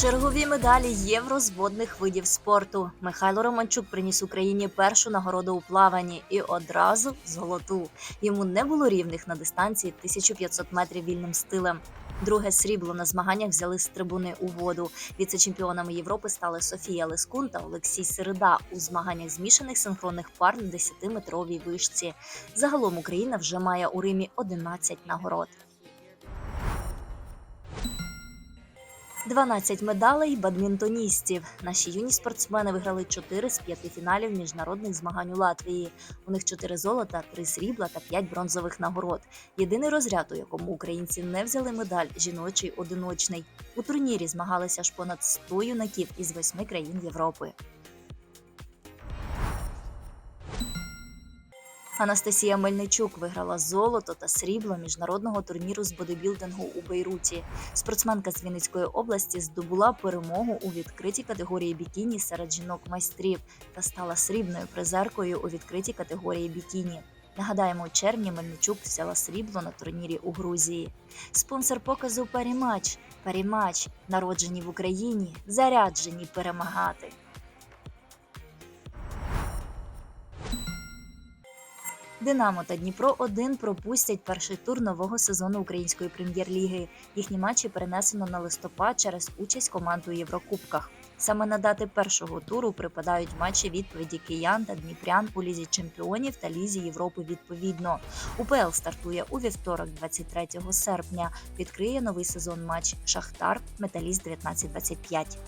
Чергові медалі євро з водних видів спорту. Михайло Романчук приніс Україні першу нагороду у плаванні і одразу золоту. Йому не було рівних на дистанції 1500 метрів вільним стилем. Друге срібло на змаганнях взяли з трибуни у воду. Віце-чемпіонами Європи стали Софія Лескун та Олексій Середа у змаганнях змішаних синхронних пар на 10-метровій вишці. Загалом Україна вже має у Римі 11 нагород. 12 медалей бадмінтоністів. Наші юні спортсмени виграли 4 з 5 фіналів міжнародних змагань у Латвії. У них 4 золота, 3 срібла та 5 бронзових нагород. Єдиний розряд, у якому українці не взяли медаль жіночий одиночний. У турнірі змагалися аж понад 100 юнаків із восьми країн Європи. Анастасія Мельничук виграла золото та срібло міжнародного турніру з бодибілдингу у Бейруті. Спортсменка з Вінницької області здобула перемогу у відкритій категорії бікіні серед жінок-майстрів та стала срібною призеркою у відкритій категорії бікіні. Нагадаємо, у червні Мельничук взяла срібло на турнірі у Грузії. Спонсор показу Парімач. Парімач, народжені в Україні, заряджені перемагати. Динамо та Дніпро 1 пропустять перший тур нового сезону української прем'єр-ліги. Їхні матчі перенесено на листопад через участь команд у Єврокубках. Саме на дати першого туру припадають матчі відповіді киян та дніпрян у лізі чемпіонів та лізі Європи відповідно. УПЛ стартує у вівторок, 23 серпня. Відкриє новий сезон матч Шахтар Металіст 1925.